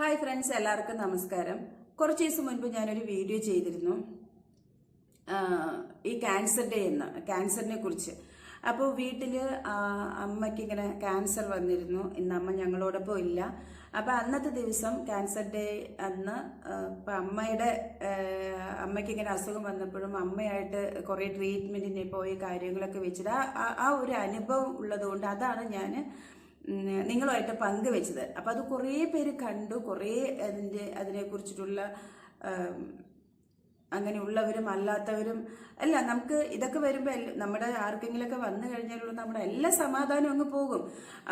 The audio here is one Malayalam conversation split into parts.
ഹായ് ഫ്രണ്ട്സ് എല്ലാവർക്കും നമസ്കാരം. കുറച്ച് ദിവസം മുൻപ് ഞാനൊരു വീഡിയോ ചെയ്തിരുന്നു. ഈ ക്യാൻസർ ഡേ എന്ന് ക്യാൻസറിനെ കുറിച്ച്. അപ്പോൾ വീട്ടിൽ അമ്മയ്ക്ക് ഇങ്ങനെ ക്യാൻസർ വന്നിരുന്നു. ഇന്ന് അമ്മ ഞങ്ങളോടൊപ്പം ഇല്ല. അപ്പോൾ അന്നത്തെ ദിവസം ക്യാൻസർ ഡേ അന്ന് ഇപ്പം അമ്മയുടെ അമ്മയ്ക്ക് ഇങ്ങനെ അസുഖം വന്നപ്പോഴും അമ്മയായിട്ട് കുറേ ട്രീറ്റ്മെന്റിന് പോയി കാര്യങ്ങളൊക്കെ വെച്ചിട്ട് ആ- ഒരു അനുഭവം ഉള്ളതുകൊണ്ട് അതാണ് ഞാൻ നിങ്ങളുമായിട്ട് പങ്കുവെച്ചത്. അപ്പോൾ അത് കുറേ പേര് കണ്ടു കുറേ അതിന്റെ അതിനെക്കുറിച്ചിട്ടുള്ള അങ്ങനെയുള്ളവരും അല്ലാത്തവരും അല്ല നമുക്ക് ഇതൊക്കെ വരുമ്പോൾ നമ്മുടെ ആർക്കെങ്കിലുമൊക്കെ വന്നു കഴിഞ്ഞാലുള്ള നമ്മുടെ എല്ലാ സമാധാനവും അങ്ങ് പോകും.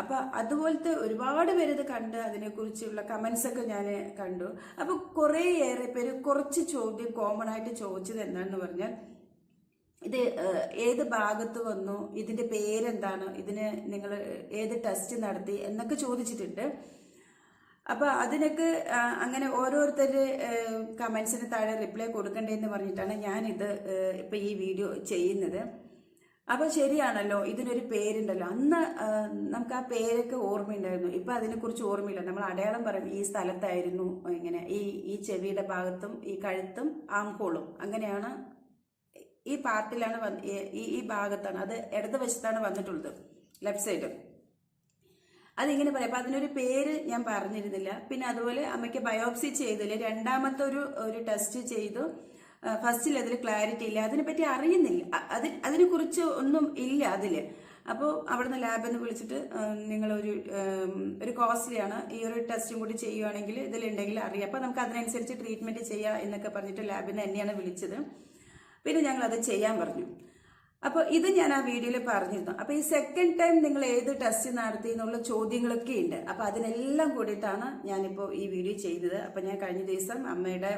അപ്പോൾ അതുപോലത്തെ ഒരുപാട് പേര് ഇത് കണ്ട് അതിനെക്കുറിച്ചുള്ള കമൻസ് ഒക്കെ ഞാൻ കണ്ടു. അപ്പോൾ ഏറെ പേര് കുറച്ച് ചോദ്യം കോമൺ ആയിട്ട് ചോദിച്ചത് എന്താണെന്ന് പറഞ്ഞാൽ ഇത് ഏത് ഭാഗത്ത് വന്നു ഇതിന്റെ പേരെന്താണ് ഇതിന് നിങ്ങൾ ഏത് ടെസ്റ്റ് നടത്തി എന്നൊക്കെ ചോദിച്ചിട്ടുണ്ട്. അപ്പോൾ അതിനൊക്കെ അങ്ങനെ ഓരോരുത്തർ കമന്റ്സിന് താഴെ റിപ്ലൈ കൊടുക്കണ്ടേന്ന് പറഞ്ഞിട്ടാണ് ഞാനിത് ഇപ്പോൾ ഇപ്പൊ ഈ വീഡിയോ ചെയ്യുന്നത്. അപ്പോൾ ശരിയാണല്ലോ ഇതിനൊരു പേരുണ്ടല്ലോ. അന്ന് നമുക്ക് ആ പേരൊക്കെ ഓർമ്മയുണ്ടായിരുന്നു. ഇപ്പൊ അതിനെക്കുറിച്ച് ഓർമ്മയില്ല. നമ്മൾ അടയാളം പറയും ഈ സ്ഥലത്തായിരുന്നു ഇങ്ങനെ ഈ ഈ ചെവിയുടെ ഭാഗത്തും ഈ കഴുത്തും ആംഹോളും അങ്ങനെയാണ് ഈ പാർട്ടിലാണ് ഈ- ഈ ഭാഗത്താണ് അത് ഇടതുവശത്താണ് വന്നിട്ടുള്ളത് ലെഫ്റ്റ് സൈഡ് അതിങ്ങനെ പറയാം. അപ്പൊ അതിനൊരു പേര് ഞാൻ പറഞ്ഞിരുന്നില്ല. പിന്നെ അതുപോലെ അമ്മയ്ക്ക് ബയോപ്സി ചെയ്തില്ല. രണ്ടാമത്തെ ഒരു ഒരു ടെസ്റ്റ് ചെയ്തു. ഫസ്റ്റിൽ അതിൽ ക്ലാരിറ്റി ഇല്ല. അതിനെപ്പറ്റി അറിയുന്നില്ല. അത് അതിനെക്കുറിച്ച് ഒന്നും ഇല്ല അതിൽ. അപ്പോൾ അവിടുന്ന് ലാബിൽ നിന്ന് വിളിച്ചിട്ട് നിങ്ങളൊരു ഒരു കോസ്റ്റ്ലിയാണ് ഈ ഒരു ടെസ്റ്റും കൂടി ചെയ്യുവാണെങ്കിൽ ഇതിലുണ്ടെങ്കിൽ അറിയാം. അപ്പോൾ നമുക്ക് അതിനനുസരിച്ച് ട്രീറ്റ്മെന്റ് ചെയ്യാം എന്നൊക്കെ പറഞ്ഞിട്ട് ലാബിൽ നിന്ന് എന്നെയാണ് വിളിച്ചത്. പിന്നെ ഞങ്ങൾ അത് ചെയ്യാൻ പറഞ്ഞു. അപ്പോൾ ഇത് ഞാൻ ആ വീഡിയോയിൽ പറഞ്ഞിരുന്നു. അപ്പോൾ ഈ സെക്കൻഡ് ടൈം നിങ്ങൾ ഏത് ടെസ്റ്റ് നടത്തി എന്നുള്ള ചോദ്യങ്ങളൊക്കെ ഉണ്ട്. അപ്പോൾ അതിനെല്ലാം കൂടിയിട്ടാണ് ഞാനിപ്പോൾ ഈ വീഡിയോ ചെയ്തത്. അപ്പോൾ ഞാൻ കഴിഞ്ഞ ദിവസം അമ്മയുടെ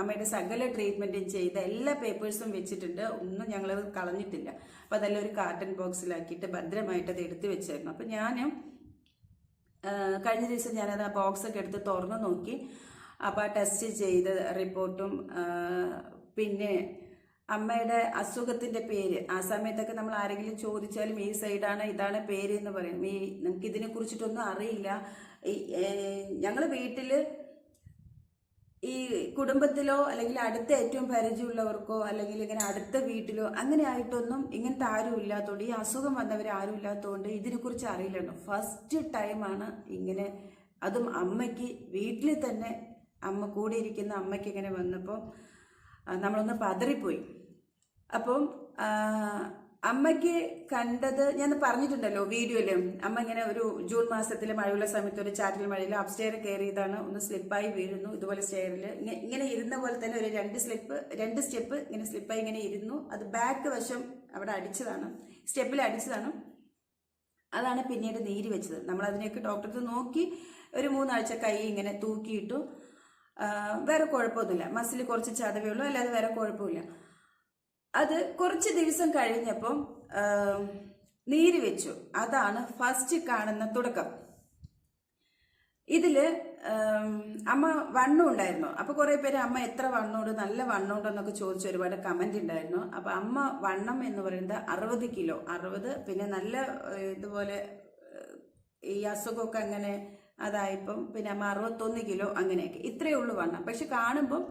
അമ്മയുടെ സകല ട്രീറ്റ്മെന്റും ചെയ്ത എല്ലാ പേപ്പേഴ്സും വെച്ചിട്ടുണ്ട്. ഒന്നും ഞങ്ങൾ കളഞ്ഞിട്ടില്ല. അപ്പോൾ അതെല്ലാം ഒരു കാർട്ടൺ ബോക്സിലാക്കിയിട്ട് ഭദ്രമായിട്ട് അത് എടുത്തു വെച്ചായിരുന്നു. അപ്പോൾ ഞാനും കഴിഞ്ഞ ദിവസം ഞാനത് ആ ബോക്സ് ഒക്കെ എടുത്ത് തുറന്നു നോക്കി. അപ്പോൾ ആ ടെസ്റ്റ് ചെയ്ത റിപ്പോർട്ടും പിന്നെ അമ്മയുടെ അസുഖത്തിന്റെ പേര്. ആ സമയത്തൊക്കെ നമ്മൾ ആരെങ്കിലും ചോദിച്ചാലും ഈ സൈഡാണ് ഇതാണ് പേര് എന്ന് പറയും. ഈ നമുക്ക് ഇതിനെ കുറിച്ചിട്ടൊന്നും അറിയില്ല. ഞങ്ങൾ വീട്ടിൽ ഈ കുടുംബത്തിലോ അല്ലെങ്കിൽ അടുത്ത ഏറ്റവും പരിചയമുള്ളവർക്കോ അല്ലെങ്കിൽ ഇങ്ങനെ അടുത്ത വീട്ടിലോ അങ്ങനെ ആയിട്ടൊന്നും ഇങ്ങനത്തെ ആരും ഇല്ലാത്തതുകൊണ്ട് ഈ അസുഖം വന്നവർ ആരും ഇല്ലാത്തതുകൊണ്ട് ഇതിനെക്കുറിച്ച് അറിയില്ലല്ലോ ഫസ്റ്റ് ടൈമാണ് ഇങ്ങനെ അതും അമ്മയ്ക്ക് വീട്ടിൽ തന്നെ അമ്മ കൂടെ ഇരിക്കുന്ന അമ്മയ്ക്ക് ഇങ്ങനെ വന്നപ്പോൾ നമ്മളൊന്ന് പതറിപ്പോയി. അപ്പം അമ്മയ്ക്ക് കണ്ടത് ഞാൻ പറഞ്ഞിട്ടുണ്ടല്ലോ വീഡിയോയിൽ അമ്മ ഇങ്ങനെ ഒരു ജൂൺ മാസത്തിലെ മഴയുള്ള സമയത്ത് ഒരു ചാറ്റൽ മഴയിൽ അപ്സ്റ്റെയർ കയറിയതാണ് ഒന്ന് സ്ലിപ്പായി വീഴുന്നു ഇതുപോലെ സ്റ്റെയറിൽ ഇങ്ങനെ ഇരുന്ന പോലെ തന്നെ ഒരു രണ്ട് സ്ലിപ്പ് രണ്ട് സ്റ്റെപ്പ് ഇങ്ങനെ സ്ലിപ്പായി ഇങ്ങനെ ഇരുന്നു. അത് ബാക്ക് വശം അവിടെ അടിച്ചതാണ് സ്റ്റെപ്പിൽ അടിച്ചതാണ്. അതാണ് പിന്നീട് നീര് വെച്ചത്. നമ്മൾ അതിനെയൊക്കെ ഡോക്ടർക്ക് നോക്കി ഒരു മൂന്നാഴ്ച കൈ ഇങ്ങനെ തൂക്കിയിട്ടു. വേറെ കുഴപ്പമൊന്നുമില്ല. മസിൽ കുറച്ച് ചതവേ ഉള്ളൂ അല്ലാതെ വേറെ കുഴപ്പമില്ല. അത് കുറച്ച് ദിവസം കഴിഞ്ഞപ്പം നീര് വെച്ചു. അതാണ് ഫസ്റ്റ് കാണുന്ന തുടക്കം. ഇതിൽ അമ്മ വണ്ണം ഉണ്ടായിരുന്നു. അപ്പൊ കുറെ പേര് അമ്മ എത്ര വണ്ണമുണ്ട്? നല്ല വണ്ണമുണ്ട് എന്നൊക്കെ ചോദിച്ച് ഒരുപാട് കമന്റ് ഉണ്ടായിരുന്നു. അപ്പൊ അമ്മ വണ്ണം എന്ന് പറയുന്നത് അറുപത് കിലോ. അറുപത് പിന്നെ നല്ല ഇതുപോലെ ഈ അസുഖമൊക്കെ അങ്ങനെ അതായപ്പം പിന്നെ അറുപത്തൊന്ന് കിലോ അങ്ങനെയൊക്കെ. ഇത്രയേ ഉള്ളൂ വണ്ണം. പക്ഷെ കാണുമ്പം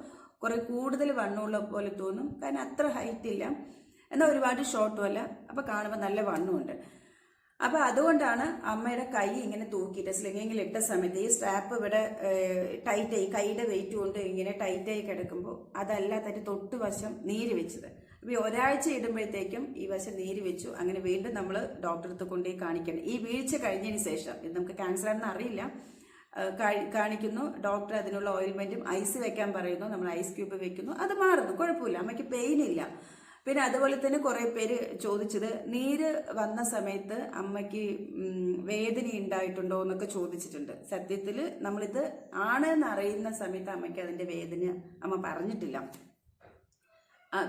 കുറേ കൂടുതൽ വണ്ണമുള്ള പോലെ തോന്നും. കാരണം അത്ര ഹൈറ്റ് ഇല്ല. എന്നാൽ ഒരുപാട് ഷോർട്ടും അല്ല. അപ്പൊ കാണുമ്പോൾ നല്ല വണ്ണമുണ്ട്. അപ്പോൾ അതുകൊണ്ടാണ് അമ്മയുടെ കൈ ഇങ്ങനെ തൂക്കിയിട്ട് സ്ലിങ്ങിങ്ങിൽ ഇട്ട സമയത്ത് ഈ സ്ട്രാപ്പ് ഇവിടെ ടൈറ്റായി കൈയുടെ വെയിറ്റ് കൊണ്ട് ഇങ്ങനെ ടൈറ്റായി കിടക്കുമ്പോൾ അതല്ലാത്തൊരു തൊട്ട് വശം നീര് വെച്ചത്. ഒരാഴ്ച ഇടുമ്പോഴത്തേക്കും ഈ വശം നീര് വെച്ചു. അങ്ങനെ വീണ്ടും നമ്മൾ ഡോക്ടറെ അടുത്ത് കൊണ്ടുപോയി കാണിക്കണം. ഈ വീഴ്ച കഴിഞ്ഞതിന് ശേഷം ഇത് നമുക്ക് ക്യാൻസർ ആണെന്ന് അറിയില്ല കാണിക്കുന്നു. ഡോക്ടർ അതിനുള്ള ഓയിൽമെന്റും ഐസ് വെക്കാൻ പറയുന്നു. നമ്മൾ ഐസ് ക്യൂബ് വെക്കുന്നു. അത് മാറുന്നു. കുഴപ്പമില്ല. അമ്മയ്ക്ക് പെയിൻ ഇല്ല. പിന്നെ അതുപോലെ തന്നെ കുറേ പേര് ചോദിച്ചത് നീര് വന്ന സമയത്ത് അമ്മയ്ക്ക് വേദന ഉണ്ടായിട്ടുണ്ടോ? എന്നൊക്കെ ചോദിച്ചിട്ടുണ്ട്. സത്യത്തിൽ നമ്മളിത് ആണെന്ന് അറിയുന്ന സമയത്ത് അമ്മയ്ക്ക് അതിന്റെ വേദന അമ്മ പറഞ്ഞിട്ടില്ല.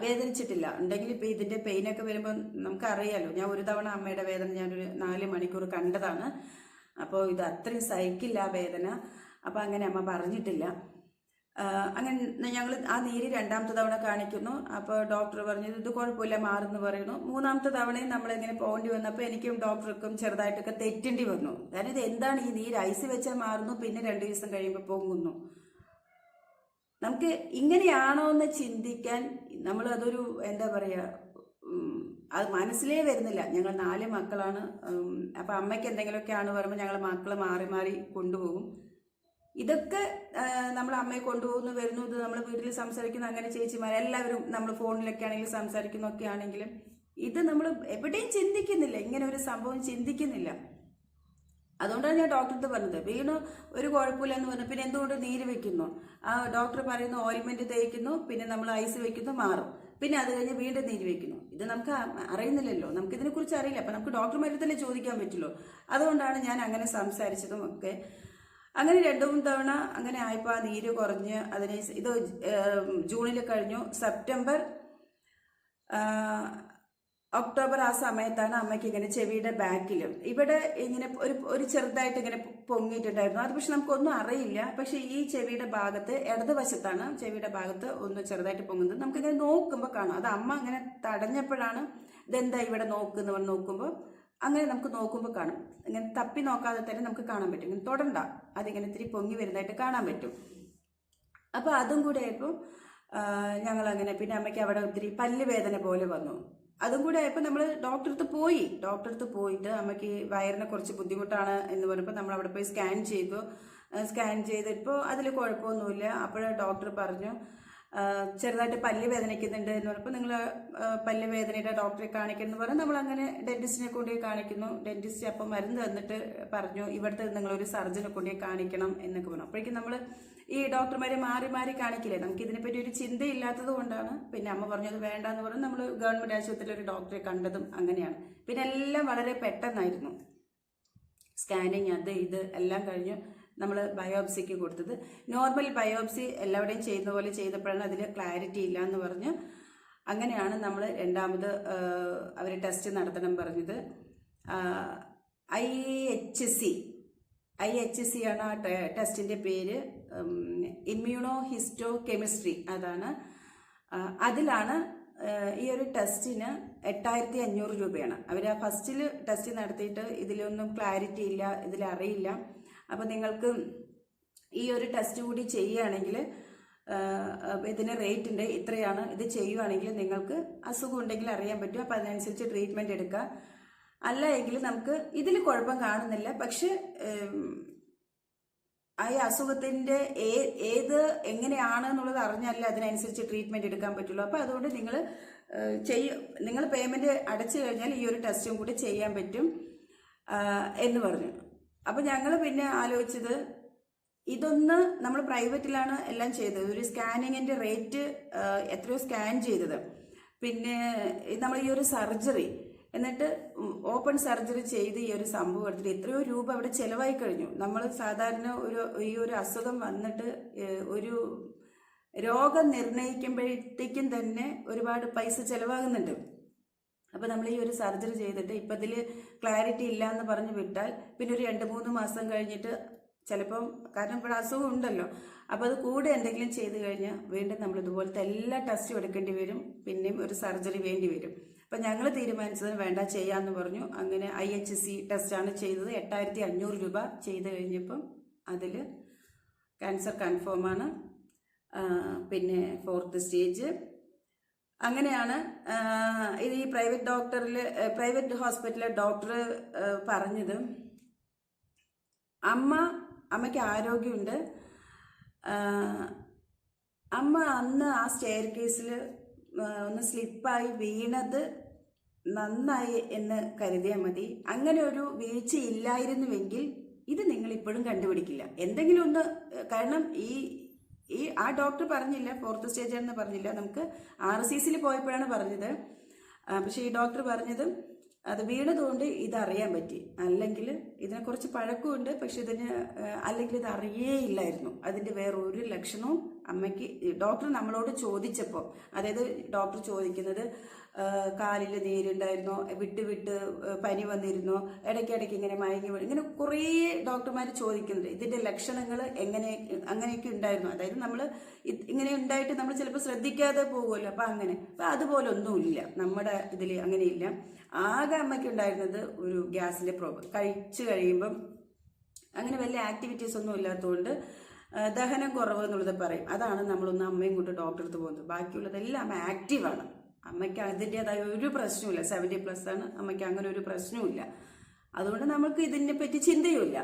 വേദനിച്ചിട്ടില്ല. ഉണ്ടെങ്കിൽ ഇപ്പൊ ഇതിന്റെ പെയിനൊക്കെ വരുമ്പോൾ നമുക്ക് അറിയാലോ ഞാൻ ഒരു തവണ അമ്മയുടെ വേദന ഞാനൊരു നാല് മണിക്കൂർ കണ്ടതാണ്. അപ്പോൾ ഇത് അത്രയും സഹിക്കില്ല ആ വേദന. അപ്പോൾ അങ്ങനെ അമ്മ പറഞ്ഞിട്ടില്ല. അങ്ങനെ ഞങ്ങൾ ആ നീര് രണ്ടാമത്തെ തവണ കാണിക്കുന്നു. അപ്പോൾ ഡോക്ടർ പറഞ്ഞു ഇത് കുഴപ്പമില്ല മാറുന്നു പറയുന്നു. മൂന്നാമത്തെ തവണയും നമ്മൾ ഇങ്ങനെ പോകേണ്ടി വന്നപ്പോൾ എനിക്കും ഡോക്ടർക്കും ചെറുതായിട്ടൊക്കെ തെറ്റേണ്ടി വന്നു. കാരണം ഇത് എന്താണ് ഈ നീര് ഐസ് വെച്ചാൽ മാറുന്നു പിന്നെ രണ്ട് ദിവസം കഴിയുമ്പോൾ പൊങ്ങുന്നു. നമുക്ക് ഇങ്ങനെയാണോ എന്ന് ചിന്തിക്കാൻ നമ്മൾ അതൊരു എന്താ പറയുക അത് മനസ്സിലേ വരുന്നില്ല. ഞങ്ങൾ നാല് മക്കളാണ്. അപ്പം അമ്മയ്ക്ക് എന്തെങ്കിലുമൊക്കെ ആണ് പറയുമ്പോൾ ഞങ്ങൾ മക്കൾ മാറി മാറി കൊണ്ടുപോകും. ഇതൊക്കെ നമ്മൾ അമ്മയെ കൊണ്ടുപോകുന്നു വരുന്നു ഇത് നമ്മൾ വീട്ടിൽ സംസാരിക്കുന്നു അങ്ങനെ ചേച്ചിമാർ എല്ലാവരും നമ്മൾ ഫോണിലൊക്കെ ആണെങ്കിലും സംസാരിക്കുന്നൊക്കെ ആണെങ്കിലും ഇത് നമ്മൾ എവിടെയും ചിന്തിക്കുന്നില്ല. ഇങ്ങനെ ഒരു സംഭവം ചിന്തിക്കുന്നില്ല. അതുകൊണ്ടാണ് ഞാൻ ഡോക്ടർക്ക് പറഞ്ഞത്. വീണ് ഒരു കുഴപ്പമില്ല എന്ന് പറഞ്ഞു. പിന്നെ എന്തുകൊണ്ട് നീര് വെക്കുന്നു? ആ ഡോക്ടർ പറയുന്നു ഓയിൽമെന്റ് തേക്കുന്നു പിന്നെ നമ്മൾ ഐസ് വെക്കുന്നു മാറും. പിന്നെ അത് കഴിഞ്ഞ് വീണ്ടും നീര് വെക്കുന്നു. ഇത് നമുക്ക് അറിയുന്നില്ലല്ലോ. നമുക്ക് ഇതിനെ കുറിച്ച് അറിയില്ല. അപ്പൊ നമുക്ക് ഡോക്ടർമാരെ തന്നെ ചോദിക്കാൻ പറ്റുള്ളൂ. അതുകൊണ്ടാണ് ഞാൻ അങ്ങനെ സംസാരിച്ചതും ഒക്കെ. അങ്ങനെ രണ്ടു മൂന്ന് തവണ അങ്ങനെ ആയപ്പോൾ ആ നീര് കുറഞ്ഞ് അതിന് ഇത് ജൂണിൽ കഴിഞ്ഞു. സെപ്റ്റംബർ ഒക്ടോബർ ആ സമയത്താണ് അമ്മയ്ക്ക് ഇങ്ങനെ ചെവിയുടെ ബാക്കിലും. ഇവിടെ ഇങ്ങനെ ഒരു ഒരു ചെറുതായിട്ട് ഇങ്ങനെ പൊങ്ങിയിട്ടുണ്ടായിരുന്നു. അത് പക്ഷെ നമുക്കൊന്നും അറിയില്ല. പക്ഷെ ഈ ചെവിയുടെ ഭാഗത്ത് ഇടതുവശത്താണ് ചെവിയുടെ ഭാഗത്ത് ഒന്ന് ചെറുതായിട്ട് പൊങ്ങുന്നത്. നമുക്കിങ്ങനെ നോക്കുമ്പോൾ കാണാം. അത് അമ്മ അങ്ങനെ തടഞ്ഞപ്പോഴാണ് ഇതെന്താ ഇവിടെ നോക്കുന്നവർ നോക്കുമ്പോൾ അങ്ങനെ നമുക്ക് നോക്കുമ്പോൾ കാണും. ഇങ്ങനെ തപ്പി നോക്കാതെ തന്നെ നമുക്ക് കാണാൻ പറ്റും. ഇങ്ങനെ തൊടണ്ട. അതിങ്ങനെ ഇത്തിരി പൊങ്ങി വരുന്നതായിട്ട് കാണാൻ പറ്റും. അപ്പോൾ അതും കൂടെ ആയപ്പോൾ ഞങ്ങൾ അങ്ങനെ പിന്നെ അമ്മയ്ക്ക് അവിടെ ഒത്തിരി പല്ലുവേദന പോലെ വന്നു. അതും കൂടെ ആയപ്പോൾ നമ്മൾ ഡോക്ടർ അടുത്ത് പോയി. ഡോക്ടർ അടുത്ത് പോയിട്ട് അമ്മയ്ക്ക് വയറിനെ കുറച്ച് ബുദ്ധിമുട്ടാണ് എന്ന് പറഞ്ഞപ്പോൾ നമ്മൾ അവിടെ പോയി സ്കാൻ ചെയ്തു. സ്കാൻ ചെയ്തപ്പോൾ അതിൽ കുഴപ്പമൊന്നുമില്ല. അപ്പോൾ ഡോക്ടർ പറഞ്ഞു ചെറുതായിട്ട് പല്ല് വേദനിക്കുന്നുണ്ട് എന്ന് പറഞ്ഞപ്പോൾ നിങ്ങൾ പല്ല് വേദനയുടെ ഡോക്ടറെ കാണിക്കുന്നു എന്ന് പറഞ്ഞ് നമ്മൾ അങ്ങനെ ഡെന്റിസ്റ്റിനെ കൊണ്ടുപോയി കാണിക്കുന്നു. ഡെന്റിസ്റ്റ് അപ്പം മരുന്ന് തന്നിട്ട് പറഞ്ഞു ഇവിടുത്തെ നിങ്ങളൊരു സർജനെ കൊണ്ടുപോയി കാണിക്കണം എന്നൊക്കെ പറഞ്ഞു. അപ്പോഴേക്കും നമ്മൾ ഈ ഡോക്ടർമാരെ മാറി മാറി കാണിക്കില്ലേ? നമുക്ക് ഇതിനെപ്പറ്റി ഒരു ചിന്തയില്ലാത്തത് കൊണ്ടാണ്. പിന്നെ അമ്മ പറഞ്ഞത് വേണ്ട എന്ന് പറഞ്ഞ് നമ്മൾ ഗവൺമെന്റ് ആശുപത്രിയിൽ ഒരു ഡോക്ടറെ കണ്ടതും അങ്ങനെയാണ്. പിന്നെ എല്ലാം വളരെ പെട്ടെന്നായിരുന്നു. സ്കാനിങ് അത് ഇത് എല്ലാം കഴിഞ്ഞു. നമ്മൾ ബയോപ്സിക്ക് കൊടുത്തത്. നോർമൽ ബയോപ്സി എല്ലാവരുടെയും ചെയ്യുന്ന പോലെ ചെയ്തപ്പോഴാണ് അതിൽ ക്ലാരിറ്റി ഇല്ല എന്ന് പറഞ്ഞ് അങ്ങനെയാണ് നമ്മൾ രണ്ടാമത് അവർ ടെസ്റ്റ് നടത്തണം പറഞ്ഞത്. I H C I H C ആണ് ആ ടെസ്റ്റിന്റെ പേര്. ഇമ്മ്യൂണോ ഹിസ്റ്റോ കെമിസ്ട്രി അതാണ് അതിലാണ് ഈ ഒരു ടെസ്റ്റിന് എട്ടായിരത്തി അഞ്ഞൂറ് രൂപയാണ്. അവർ ആ ഫസ്റ്റിൽ ടെസ്റ്റ് നടത്തിയിട്ട് ഇതിലൊന്നും ക്ലാരിറ്റി ഇല്ല ഇതിലറിയില്ല. അപ്പോൾ നിങ്ങൾക്ക് ഈ ഒരു ടെസ്റ്റ് കൂടി ചെയ്യുകയാണെങ്കിൽ ഇതിന് റേറ്റ് ഉണ്ട് ഇത്രയാണ്. ഇത് ചെയ്യുവാണെങ്കിൽ നിങ്ങൾക്ക് അസുഖം ഉണ്ടെങ്കിൽ അറിയാൻ പറ്റും. അപ്പോൾ അതിനനുസരിച്ച് ട്രീറ്റ്മെന്റ് എടുക്കുക. അല്ല എങ്കിൽ നമുക്ക് ഇതിൽ കുഴപ്പം കാണുന്നില്ല. പക്ഷെ ആ ഏ- ഏത് എങ്ങനെയാണ് എന്നുള്ളത് അറിഞ്ഞാലേ അതിനനുസരിച്ച് ട്രീറ്റ്മെന്റ് എടുക്കാൻ പറ്റുള്ളൂ. അപ്പോൾ അതുകൊണ്ട് നിങ്ങൾ ചെയ്യ നിങ്ങൾ പേയ്മെന്റ് അടച്ചു കഴിഞ്ഞാൽ ഈ ഒരു ടെസ്റ്റും കൂടി ചെയ്യാൻ പറ്റും എന്ന് പറഞ്ഞു. അപ്പൊ ഞങ്ങൾ പിന്നെ ആലോചിച്ചത് ഇതൊന്ന് നമ്മൾ പ്രൈവറ്റിലാണ് എല്ലാം ചെയ്തത്. ഒരു സ്കാനിങ്ങിന്റെ റേറ്റ് എത്രയോ സ്കാൻ ചെയ്തത്. പിന്നെ നമ്മൾ ഈ ഒരു സർജറി എന്നിട്ട് ഓപ്പൺ സർജറി ചെയ്ത് ഈ ഒരു സംഭവം എടുത്തിട്ട് എത്രയോ രൂപ അവിടെ ചിലവായി കഴിഞ്ഞു. നമ്മൾ സാധാരണ ഒരു ഈ ഒരു അസുഖം വന്നിട്ട് ഒരു രോഗം നിർണയിക്കുമ്പോഴത്തേക്കും തന്നെ ഒരുപാട് പൈസ ചെലവാകുന്നുണ്ട്. അപ്പോൾ നമ്മൾ ഈ ഒരു സർജറി ചെയ്തിട്ട് ഇപ്പം ഇതിൽ ക്ലാരിറ്റി ഇല്ല എന്ന് പറഞ്ഞ് വിട്ടാൽ പിന്നെ ഒരു രണ്ട് മൂന്ന് മാസം കഴിഞ്ഞിട്ട് ചിലപ്പം കാരണം ഇവിടെ അസുഖം ഉണ്ടല്ലോ. അപ്പോൾ അത് കൂടെ എന്തെങ്കിലും ചെയ്ത് കഴിഞ്ഞാൽ വീണ്ടും നമ്മൾ ഇതുപോലത്തെ എല്ലാ ടെസ്റ്റും എടുക്കേണ്ടി വരും പിന്നെയും ഒരു സർജറി വേണ്ടി വരും. അപ്പം ഞങ്ങൾ തീരുമാനിച്ചത് വേണ്ട ചെയ്യാമെന്ന് പറഞ്ഞു. അങ്ങനെ ഐ എച്ച് സി ടെസ്റ്റാണ് ചെയ്തത്. എട്ടായിരത്തി അഞ്ഞൂറ് രൂപ ചെയ്ത് കഴിഞ്ഞപ്പം അതിൽ ക്യാൻസർ ആണ്. പിന്നെ ഫോർത്ത് സ്റ്റേജ് അങ്ങനെയാണ് ഇത് ഈ പ്രൈവറ്റ് ഡോക്ടറിൽ പ്രൈവറ്റ് ഹോസ്പിറ്റലിലെ ഡോക്ടർ പറഞ്ഞത്. അമ്മ അമ്മയ്ക്ക് ആരോഗ്യമുണ്ട്. അമ്മ അന്ന് ആ സ്റ്റെയർ കേസിൽ ഒന്ന് സ്ലിപ്പായി വീണത് നന്നായി എന്ന് കരുതിയാൽ മതി. അങ്ങനെ ഒരു വീഴ്ച ഇല്ലായിരുന്നുവെങ്കിൽ ഇത് നിങ്ങൾ ഇപ്പോഴും കണ്ടുപിടിക്കില്ല. എന്തെങ്കിലും ഒന്ന് കാരണം ഈ ഈ ആ ഡോക്ടർ പറഞ്ഞില്ല ഫോർത്ത് സ്റ്റേജ് ആണെന്ന് പറഞ്ഞില്ല. നമുക്ക് ആർ സി സിയിൽ പോയപ്പോഴാണ് പറഞ്ഞത്. പക്ഷേ ഈ ഡോക്ടർ പറഞ്ഞത് അത് വീണതുകൊണ്ട് ഇതറിയാൻ പറ്റി. അല്ലെങ്കിൽ ഇതിനെ കുറച്ച് പഴക്കമുണ്ട് പക്ഷെ ഇതിന് അല്ലെങ്കിൽ ഇത് അറിയേയില്ലായിരുന്നു അതിന്റെ വേറെ ഒരു ലക്ഷണവും അമ്മയ്ക്ക് ഡോക്ടർ നമ്മളോട് ചോദിച്ചപ്പോൾ അതായത് ഡോക്ടർ ചോദിക്കുന്നത് കാലിൽ നീരുണ്ടായിരുന്നോ? വിട്ട് വിട്ട് പനി വന്നിരുന്നോ? ഇടയ്ക്കിടയ്ക്ക് ഇങ്ങനെ മയങ്ങി വീഴും ഇങ്ങനെ കുറേ ഡോക്ടർമാർ ചോദിക്കുന്നുണ്ട്. ഇതിന്റെ ലക്ഷണങ്ങൾ എങ്ങനെ അങ്ങനെയൊക്കെ ഉണ്ടായിരുന്നു. അതായത് നമ്മൾ ഇങ്ങനെ ഉണ്ടായിട്ട് നമ്മൾ ചിലപ്പോൾ ശ്രദ്ധിക്കാതെ പോകുമല്ലോ. അപ്പം അങ്ങനെ. അപ്പം അതുപോലെ ഒന്നുമില്ല. നമ്മുടെ ഇതിൽ അങ്ങനെയില്ല. ആകെ അമ്മയ്ക്ക് ഉണ്ടായിരുന്നത് ഒരു ഗ്യാസിന്റെ പ്രോബ്ലം. കഴിച്ചു കഴിയുമ്പം അങ്ങനെ വലിയ ആക്ടിവിറ്റീസ് ഒന്നും ഇല്ലാത്തതുകൊണ്ട് ദഹനം കുറവ് എന്നുള്ളത് പറയും. അതാണ് നമ്മളൊന്ന് അമ്മയും കൊണ്ട് ഡോക്ടറെ അടുത്ത് പോകുന്നത്. ബാക്കിയുള്ളതെല്ലാം അമ്മ ആക്റ്റീവാണ് അമ്മയ്ക്ക് അതിന്റെതായ ഒരു പ്രശ്നവുമില്ല. സെവന്റി പ്ലസ് ആണ്. അമ്മയ്ക്ക് അങ്ങനെ ഒരു പ്രശ്നവുമില്ല. അതുകൊണ്ട് നമുക്ക് ഇതിനെ പറ്റി ചിന്തയുമില്ല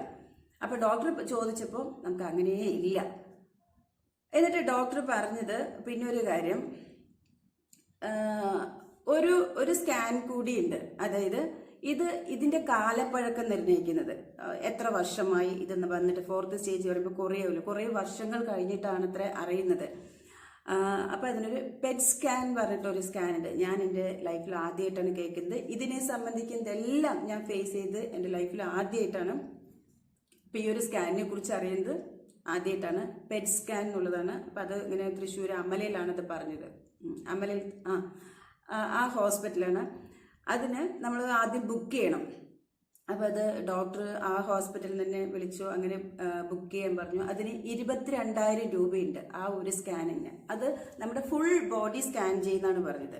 അപ്പോൾ ഡോക്ടർ ചോദിച്ചപ്പോൾ നമുക്ക് അങ്ങനെയേ ഇല്ല. എന്നിട്ട് ഡോക്ടർ പറഞ്ഞത് പിന്നെ ഒരു കാര്യം ഒരു ഒരു സ്കാൻ കൂടിയുണ്ട്. അതായത് ഇത് ഇതിന്റെ കാലപ്പഴക്കം നിർണയിക്കുന്നത്. എത്ര വർഷമായി ഇതെന്ന് പറഞ്ഞിട്ട് ഫോർത്ത് സ്റ്റേജ് വരുമ്പോൾ കുറേ ആവില്ല. കുറേ വർഷങ്ങൾ കഴിഞ്ഞിട്ടാണ് അത്ര അറിയുന്നത്. അപ്പോൾ അപ്പൊ അതിനൊരു പെറ്റ് സ്കാൻ പറഞ്ഞിട്ടൊരു സ്കാൻ ഉണ്ട്. ഞാൻ എന്റെ ലൈഫിൽ ആദ്യമായിട്ടാണ് കേൾക്കുന്നത്. ഇതിനെ സംബന്ധിക്കുന്നതെല്ലാം ഞാൻ ഫേസ് ചെയ്ത് എന്റെ ലൈഫിൽ ആദ്യമായിട്ടാണ് ഇപ്പം ഈ ഒരു സ്കാനിനെ കുറിച്ച് അറിയുന്നത്. ആദ്യമായിട്ടാണ് പെറ്റ് സ്കാൻ എന്നുള്ളതാണ്. അപ്പം അത് ഇങ്ങനെ തൃശ്ശൂർ അമലയിലാണ് അത് പറഞ്ഞത് അമലയിൽ ആ- ആ ഹോസ്പിറ്റലാണ് അതിന് നമ്മൾ ആദ്യം ബുക്ക് ചെയ്യണം. അപ്പോൾ അത് ഡോക്ടർ ആ ഹോസ്പിറ്റലിൽ തന്നെ വിളിച്ചു അങ്ങനെ ബുക്ക് ചെയ്യാൻ പറഞ്ഞു അതിന് ഇരുപത്തിരണ്ടായിരം രൂപയുണ്ട് ആ ഒരു സ്കാനിന് അത് നമ്മുടെ ഫുൾ ബോഡി സ്കാൻ ചെയ്യുന്നതാണ് പറഞ്ഞത്.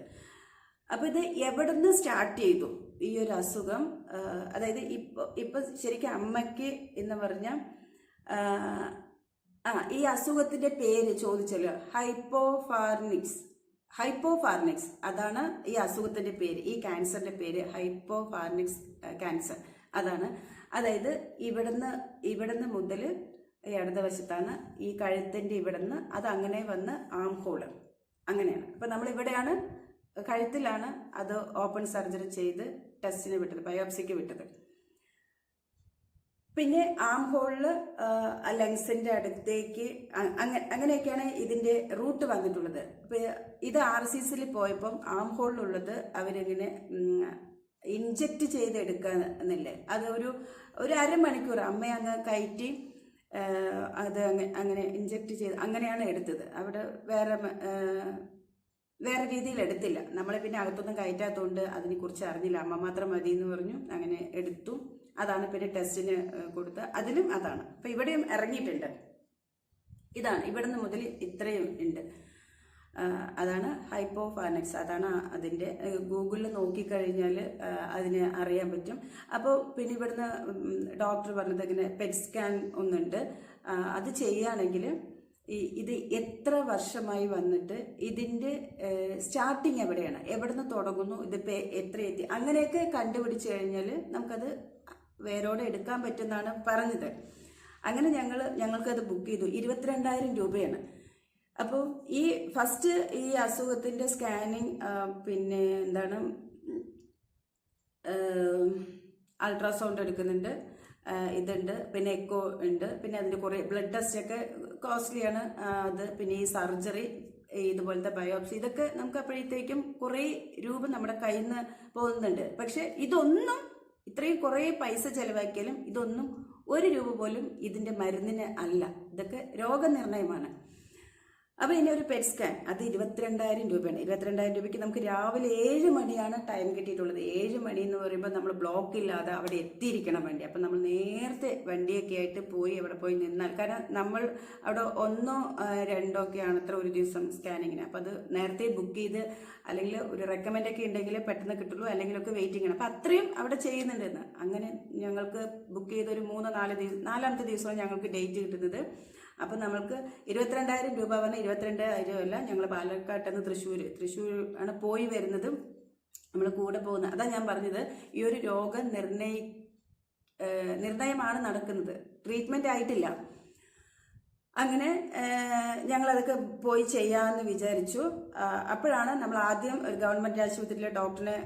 അപ്പൊ ഇത് എവിടുന്ന് സ്റ്റാർട്ട് ചെയ്തു? ഈ ഒരു അസുഖം അതായത് ഇപ്പൊ ഇപ്പൊ ശരിക്കും അമ്മയ്ക്ക് എന്ന് പറഞ്ഞ ആ, ഈ അസുഖത്തിന്റെ പേര് ചോദിച്ചല്ലോ ഹൈപ്പോഫാർനിക്സ് ഹൈപ്പോഫാർനിക്സ് അതാണ് ഈ അസുഖത്തിന്റെ പേര്. ഈ ക്യാൻസറിന്റെ പേര് ഹൈപ്പോഫാർനിക്സ് ക്യാൻസർ അതാണ്. അതായത് ഇവിടുന്ന് ഇവിടുന്ന് മുതൽ ഇടതുവശത്താണ് ഈ കഴുത്തിന്റെ ഇവിടുന്ന് അത് അങ്ങനെ വന്ന് ആം ഹോൾ അങ്ങനെയാണ്. അപ്പൊ നമ്മൾ ഇവിടെയാണ് കഴുത്തിലാണ് അത് ഓപ്പൺ സർജറി ചെയ്ത് ടെസ്റ്റിന് വിട്ടത് ബയോപ്സിക്ക് വിട്ടത്. പിന്നെ ആം ഹോളിൽ ലങ്സിന്റെ അടുത്തേക്ക് അങ്ങനെയൊക്കെയാണ് ഇതിന്റെ റൂട്ട് വന്നിട്ടുള്ളത്. ഇത് ആർ സി സിയിൽ പോയപ്പം ആം ഹോളിലുള്ളത് അവരിങ്ങനെ ഇൻജക്റ്റ് ചെയ്തെടുക്കുന്നില്ലേ? അത് ഒരു ഒരു അരമണിക്കൂർ അമ്മ അങ്ങ് കയറ്റി അത് അങ്ങ- അങ്ങനെ ഇഞ്ചക്ട് ചെയ്ത് അങ്ങനെയാണ് എടുത്തത്. അവിടെ വേറെ വേറെ രീതിയിൽ എടുത്തില്ല. നമ്മളെ പിന്നെ അകത്തൊന്നും കയറ്റാത്തതുകൊണ്ട് അതിനെക്കുറിച്ച് അറിഞ്ഞില്ല. അമ്മ മാത്രം മതി എന്ന് പറഞ്ഞു. അങ്ങനെ എടുത്തു. അതാണ് പിന്നെ ടെസ്റ്റിന് കൊടുത്ത. അതിലും അതാണ്. അപ്പൊ ഇവിടെയും ഇറങ്ങിയിട്ടുണ്ട്. ഇതാണ്. ഇവിടുന്ന് മുതൽ ഇത്രയും ഉണ്ട്. അതാണ് ഹൈപ്പോഫാനക്സ്. അതാണ് അതിന്റെ ഗൂഗിളിൽ നോക്കിക്കഴിഞ്ഞാൽ അതിനെ അറിയാൻ പറ്റും. അപ്പോൾ പിന്നെ ഇവിടുന്ന് ഡോക്ടർ പറഞ്ഞത് ഇങ്ങനെ പെറ്റ് സ്കാൻ ഒന്നുണ്ട്. അത് ചെയ്യുകയാണെങ്കിൽ ഇത് എത്ര വർഷമായി വന്നിട്ട് ഇതിന്റെ സ്റ്റാർട്ടിങ് എവിടെയാണ്? എവിടുന്ന് തുടങ്ങുന്നു? ഇതിപ്പോൾ എത്ര എത്തി അങ്ങനെയൊക്കെ കണ്ടുപിടിച്ച് കഴിഞ്ഞാൽ നമുക്കത് വേരോടെ എടുക്കാൻ പറ്റുമെന്നാണ് പറഞ്ഞത്. അങ്ങനെ ഞങ്ങൾ ഞങ്ങൾക്കത് ബുക്ക് ചെയ്തു. ഇരുപത്തിരണ്ടായിരം രൂപയാണ്. അപ്പോൾ ഈ ഫസ്റ്റ് ഈ അസുഖത്തിന്റെ സ്കാനിങ് പിന്നെ എന്താണ് അൾട്രാസൗണ്ട് എടുക്കുന്നുണ്ട്. ഇതുണ്ട്. പിന്നെ എക്കോ ഉണ്ട്. പിന്നെ അതിന്റെ കുറേ ബ്ലഡ് ടെസ്റ്റ് ഒക്കെ കോസ്റ്റ്ലിയാണ് അത് പിന്നെ ഈ സർജറി ഇതുപോലത്തെ ബയോപ്സി ഇതൊക്കെ നമുക്ക് അപ്പോഴത്തേക്കും കുറേ രൂപ നമ്മുടെ കയ്യിൽ നിന്ന് പോകുന്നുണ്ട്. പക്ഷെ ഇതൊന്നും ഇത്രയും കുറേ പൈസ ചെലവാക്കിയാലും ഇതൊന്നും ഒരു രൂപ പോലും ഇതിന്റെ മരുന്നിന് അല്ല. ഇതൊക്കെ രോഗനിർണയമാണ്. അപ്പൊ ഇനി ഒരു പെറ്റ് സ്കാൻ അത് ഇരുപത്തിരണ്ടായിരം രൂപയാണ്. ഇരുപത്തിരണ്ടായിരം രൂപയ്ക്ക് നമുക്ക് രാവിലെ ഏഴ് മണിയാണ് ടൈം കിട്ടിയിട്ടുള്ളത്. ഏഴ് മണി എന്ന് പറയുമ്പോൾ നമ്മൾ ബ്ലോക്ക് ഇല്ലാതെ അവിടെ എത്തിയിരിക്കണം വണ്ടി. അപ്പം നമ്മൾ നേരത്തെ വണ്ടിയൊക്കെ ആയിട്ട് പോയി അവിടെ പോയി നിന്നാൽ. കാരണം നമ്മൾ അവിടെ ഒന്നോ രണ്ടോ ഒക്കെയാണ് അത്ര ഒരു ദിവസം സ്കാനിങ്ങിന് അപ്പം അത് നേരത്തെ ബുക്ക് ചെയ്ത് അല്ലെങ്കിൽ ഒരു റെക്കമെൻഡ് ഒക്കെ ഉണ്ടെങ്കിൽ പെട്ടെന്ന് കിട്ടുള്ളൂ. അല്ലെങ്കിലൊക്കെ വെയിറ്റിംഗ് ആണ് അപ്പം അത്രയും അവിടെ ചെയ്യുന്നുണ്ടെന്ന് അങ്ങനെ ഞങ്ങൾക്ക് ബുക്ക് ചെയ്ത് ഒരു മൂന്നോ നാല് ദിവസം നാലാമത്തെ ദിവസമാണ് ഞങ്ങൾക്ക് ഡേറ്റ് കിട്ടുന്നത്. അപ്പം നമ്മൾക്ക് ഇരുപത്തിരണ്ടായിരം രൂപ പറഞ്ഞാൽ ഇരുപത്തിരണ്ടായിരം അല്ല ഞങ്ങൾ പാലക്കാട്ടെന്ന് തൃശ്ശൂർ തൃശ്ശൂർ ആണ് പോയി വരുന്നത്. നമ്മൾ കൂടെ പോകുന്നത് അതാ ഞാൻ പറഞ്ഞത് ഈ ഒരു രോഗം നിർണയി നിർണയമാണ് നടക്കുന്നത്. ട്രീറ്റ്മെന്റ് ആയിട്ടില്ല. അങ്ങനെ ഞങ്ങളതൊക്കെ പോയി ചെയ്യാമെന്ന് വിചാരിച്ചു. അപ്പോഴാണ് നമ്മൾ ആദ്യം ഒരു ഗവൺമെന്റ് ആശുപത്രിയിലെ ഡോക്ടറിനെ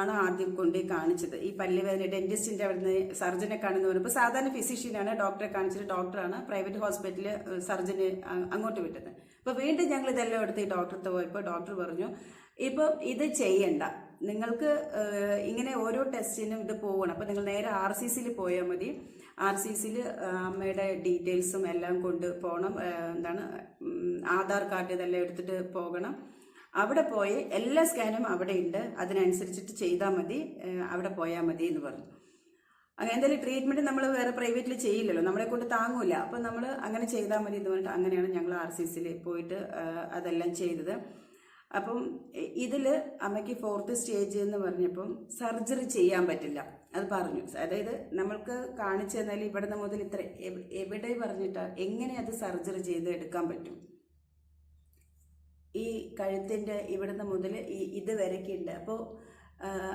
ആണ് ആദ്യം കൊണ്ടുപോയി കാണിച്ചത്. ഈ പല്ലുവേദന ഡെന്റിസ്റ്റിന്റെ അവിടുന്ന് സർജനെ കാണുന്ന പറയുമ്പോൾ സാധാരണ ഫിസിഷ്യനാണ് ഡോക്ടറെ കാണിച്ചിട്ട് ഡോക്ടറാണ് പ്രൈവറ്റ് ഹോസ്പിറ്റലിൽ സർജന് അങ്ങോട്ട് വിട്ടത്. അപ്പോൾ വീണ്ടും ഞങ്ങൾ ഇതെല്ലാം എടുത്ത് ഈ ഡോക്ടറത്തെ പോയപ്പോൾ ഡോക്ടർ പറഞ്ഞു ഇപ്പം ഇത് ചെയ്യണ്ട. നിങ്ങൾക്ക് ഇങ്ങനെ ഓരോ ടെസ്റ്റിനും ഇത് പോകണം അപ്പൊ നിങ്ങൾ നേരെ ആർ സി സിയിൽ പോയാൽ മതി. ആർ സി സിയിൽ അമ്മയുടെ ഡീറ്റെയിൽസും എല്ലാം കൊണ്ട് പോകണം എന്താണ് ആധാർ കാർഡ് ഇതെല്ലാം എടുത്തിട്ട് പോകണം. അവിടെ പോയി എല്ലാ സ്കാനും അവിടെ ഉണ്ട്. അതിനനുസരിച്ചിട്ട് ചെയ്താൽ മതി. അവിടെ പോയാൽ മതി എന്ന് പറഞ്ഞു. അങ്ങനെ എന്തായാലും ട്രീറ്റ്മെന്റ് നമ്മൾ വേറെ പ്രൈവറ്റിൽ ചെയ്യില്ലല്ലോ. നമ്മളെ കൊണ്ട് താങ്ങൂല. അപ്പം നമ്മൾ അങ്ങനെ ചെയ്താൽ മതി എന്ന് പറഞ്ഞിട്ട് അങ്ങനെയാണ് ഞങ്ങൾ ആർ സി സിയിൽ പോയിട്ട് അതെല്ലാം ചെയ്തത്. അപ്പം ഇതിൽ അമ്മയ്ക്ക് ഫോർത്ത് സ്റ്റേജ് എന്ന് പറഞ്ഞപ്പം സർജറി ചെയ്യാൻ പറ്റില്ല. അത് പറഞ്ഞു. അതായത് നമ്മൾക്ക് കാണിച്ചു തന്നാൽ ഇവിടെ മുതൽ ഇത്ര എവ- എവിടെ പറഞ്ഞിട്ടാ എങ്ങനെ അത് സർജറി ചെയ്ത് എടുക്കാൻ പറ്റും? ഈ കഴുത്തിന്റെ ഇവിടുന്ന് മുതൽ ഈ ഇത് വരയ്ക്കുണ്ട് അപ്പോൾ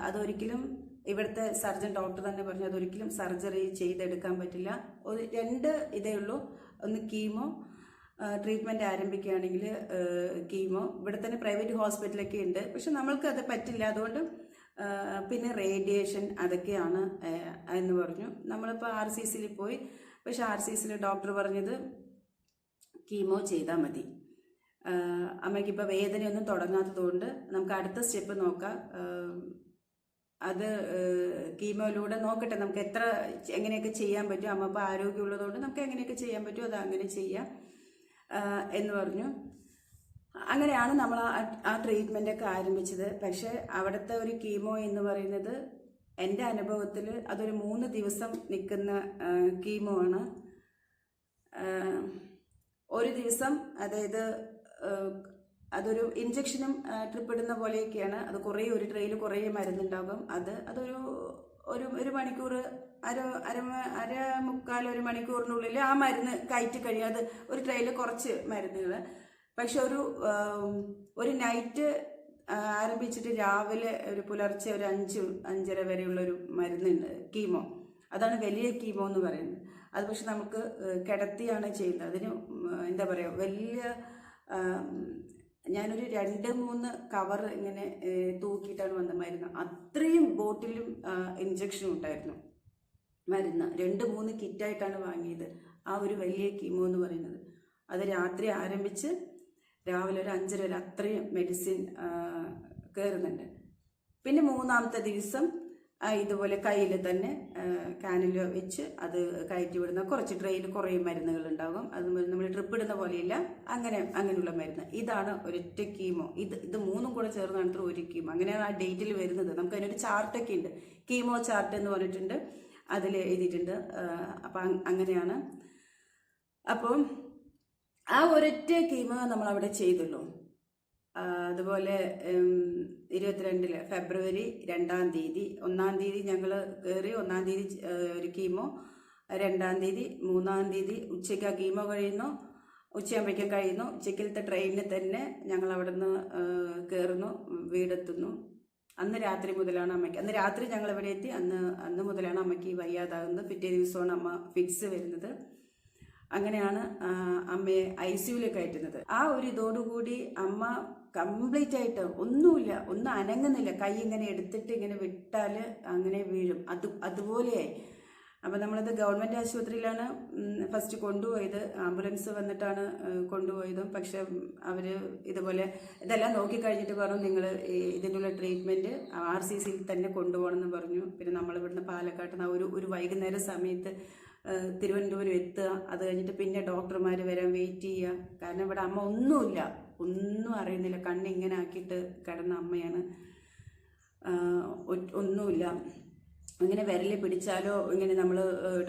അതൊരിക്കലും ഇവിടുത്തെ സർജൻ ഡോക്ടർ തന്നെ പറഞ്ഞു അതൊരിക്കലും സർജറി ചെയ്തെടുക്കാൻ പറ്റില്ല. ഒരു രണ്ട് ഇതേ ഉള്ളൂ. ഒന്ന് കീമോ ട്രീറ്റ്മെന്റ് ആരംഭിക്കുകയാണെങ്കിൽ കീമോ. ഇവിടെ തന്നെ പ്രൈവറ്റ് ഹോസ്പിറ്റലൊക്കെ ഉണ്ട് പക്ഷെ നമ്മൾക്ക് അത് പറ്റില്ല. അതുകൊണ്ട് പിന്നെ റേഡിയേഷൻ അതൊക്കെയാണ് എന്ന് പറഞ്ഞു. നമ്മളിപ്പോൾ ആർ സി സിയിൽ പോയി പക്ഷെ ആർ സി സിയിൽ ഡോക്ടർ പറഞ്ഞത് കീമോ ചെയ്താൽ മതി. അമ്മയ്ക്കിപ്പോൾ വേദനയൊന്നും തുടങ്ങാത്തതുകൊണ്ട് നമുക്ക് അടുത്ത സ്റ്റെപ്പ് നോക്കാം. അത് കീമോയിലൂടെ നോക്കട്ടെ നമുക്ക് എത്ര എങ്ങനെയൊക്കെ ചെയ്യാൻ പറ്റും. അമ്മ ഇപ്പോൾ ആരോഗ്യമുള്ളതുകൊണ്ട് നമുക്ക് എങ്ങനെയൊക്കെ ചെയ്യാൻ പറ്റും അത് അങ്ങനെ ചെയ്യാം എന്ന് പറഞ്ഞു. അങ്ങനെയാണ് നമ്മൾ ആ ആ ട്രീറ്റ്മെന്റ് ഒക്കെ ആരംഭിച്ചത്. പക്ഷേ അവിടുത്തെ ഒരു കീമോ എന്ന് പറയുന്നത് എന്റെ അനുഭവത്തിൽ അതൊരു മൂന്ന് ദിവസം നിൽക്കുന്ന കീമോ ആണ്. ഒരു ദിവസം അതായത് അതൊരു ഇഞ്ചക്ഷനും ട്രിപ്പ് ഇടുന്ന പോലെയൊക്കെയാണ്. അത് കുറേ ഒരു ട്രെയിൽ കുറേ മരുന്നുണ്ടാകും. അത് അതൊരു ഒരു ഒരു മണിക്കൂർ അര അര അര മുക്കാൽ ഒരു മണിക്കൂറിനുള്ളിൽ ആ മരുന്ന് കയറ്റി കഴിയും. അത് ഒരു ട്രെയിൽ കുറച്ച് മരുന്നുകൾ. പക്ഷെ ഒരു ഒരു നൈറ്റ് ആരംഭിച്ചിട്ട് രാവിലെ ഒരു പുലർച്ചെ ഒരു അഞ്ച് അഞ്ചര വരെയുള്ള ഒരു മരുന്നുണ്ട് കീമോ അതാണ് വലിയ കീമോ എന്ന് പറയുന്നത്. അത് പക്ഷെ നമുക്ക് കിടത്തിയാണ് ചെയ്യുന്നത്. അതിന് എന്താ പറയുക വലിയ ഞാനൊരു രണ്ട് മൂന്ന് കവർ ഇങ്ങനെ തൂക്കിയിട്ടാണ് വന്ന മരുന്ന്. അത്രയും ബോട്ടിലും ഇഞ്ചക്ഷനും ഉണ്ടായിരുന്നു. മരുന്ന് രണ്ട് മൂന്ന് കിറ്റായിട്ടാണ് വാങ്ങിയത്. ആ ഒരു വലിയ കീമോ എന്ന് പറയുന്നത്. അത് രാത്രി ആരംഭിച്ച് രാവിലെ ഒരു അഞ്ചര വരെ അത്രയും മെഡിസിൻ കയറുന്നുണ്ട് പിന്നെ മൂന്നാമത്തെ ദിവസം ഇതുപോലെ കയ്യിൽ തന്നെ കാനിൽ വെച്ച് അത് കയറ്റി വിടുന്ന കുറച്ച് ട്രെയിൽ കുറേ മരുന്നുകൾ ഉണ്ടാകും അത് നമ്മൾ ട്രിപ്പ് ഇടുന്ന പോലെയില്ല. അങ്ങനെ അങ്ങനെയുള്ള മരുന്ന്. ഇതാണ് ഒരൊറ്റ കീമോ ഇത് ഇത് മൂന്നും കൂടെ ചേർന്നാണ് ഒരു കീമോ അങ്ങനെയാണ് ആ ഡേറ്റിൽ വരുന്നത്. നമുക്ക് അതിനൊരു ചാർട്ടൊക്കെ ഉണ്ട്. കീമോ ചാർട്ട് എന്ന് പറഞ്ഞിട്ടുണ്ട്. അതിൽ എഴുതിയിട്ടുണ്ട്. അപ്പം അങ്ങനെയാണ്. അപ്പം ആ ഒരൊറ്റ കീമ നമ്മൾ അവിടെ ചെയ്തുള്ളൂ അതുപോലെ ഇരുപത്തിരണ്ടിൽ ഫെബ്രുവരി രണ്ടാം തീയതി ഒന്നാം തീയതി ഞങ്ങൾ കയറി ഒന്നാം തീയതി ഒരു കീമോ രണ്ടാം തീയതി മൂന്നാം തീയതി ഉച്ചയ്ക്ക് ആ കീമോ കഴിയുന്നു ഉച്ചയാകുമ്പോഴേക്കും കഴിയുന്നു ഉച്ചയ്ക്കലത്തെ ട്രെയിനിൽ തന്നെ ഞങ്ങൾ അവിടെ നിന്ന് കയറുന്നു വീടെത്തുന്നു. അന്ന് രാത്രി മുതലാണ് അമ്മയ്ക്ക് അന്ന് രാത്രി ഞങ്ങൾ ഇവിടെ എത്തി അന്ന് അന്ന് മുതലാണ് അമ്മയ്ക്ക് വയ്യാതാകുന്നത്. പിറ്റേ ദിവസമാണ് അമ്മ ഫിക്സ് വരുന്നത്. അങ്ങനെയാണ് അമ്മയെ ഐ സിയുയിൽ കയറ്റുന്നത് ആ ഒരു ഇതോടുകൂടി അമ്മ കംപ്ലീറ്റ് ആയിട്ട് ഒന്നുമില്ല ഒന്നും അനങ്ങുന്നില്ല. കൈ ഇങ്ങനെ എടുത്തിട്ട് ഇങ്ങനെ വിട്ടാൽ അങ്ങനെ വീഴും. അത് അതുപോലെയായി. അപ്പം നമ്മളത് ഗവൺമെന്റ് ആശുപത്രിയിലാണ് ഫസ്റ്റ് കൊണ്ടുപോയത്. ആംബുലൻസ് വന്നിട്ടാണ് കൊണ്ടുപോയതും. പക്ഷെ അവർ ഇതുപോലെ ഇതെല്ലാം നോക്കിക്കഴിഞ്ഞിട്ട് പറഞ്ഞു നിങ്ങൾ ഇതിനുള്ള ട്രീറ്റ്മെന്റ് ആർ സി സിയിൽ തന്നെ കൊണ്ടുപോകണമെന്ന് പറഞ്ഞു. പിന്നെ നമ്മളിവിടുന്ന് പാലക്കാട്ടിൽ പാലക്കാട്ട് നിന്ന് ഒരു ഒരു വൈകുന്നേര സമയത്ത് തിരുവനന്തപുരം എത്തുക. അത് കഴിഞ്ഞിട്ട് പിന്നെ ഡോക്ടർമാർ വരാൻ വെയിറ്റ് ചെയ്യുക. കാരണം ഇവിടെ അമ്മ ഒന്നുമില്ല. ഒന്നും അറിയുന്നില്ല. കണ്ണ് ഇങ്ങനെ ആക്കിയിട്ട് കിടന്ന അമ്മയാണ്. ഒന്നുമില്ല. അങ്ങനെ വിരലിൽ പിടിച്ചാലോ ഇങ്ങനെ നമ്മൾ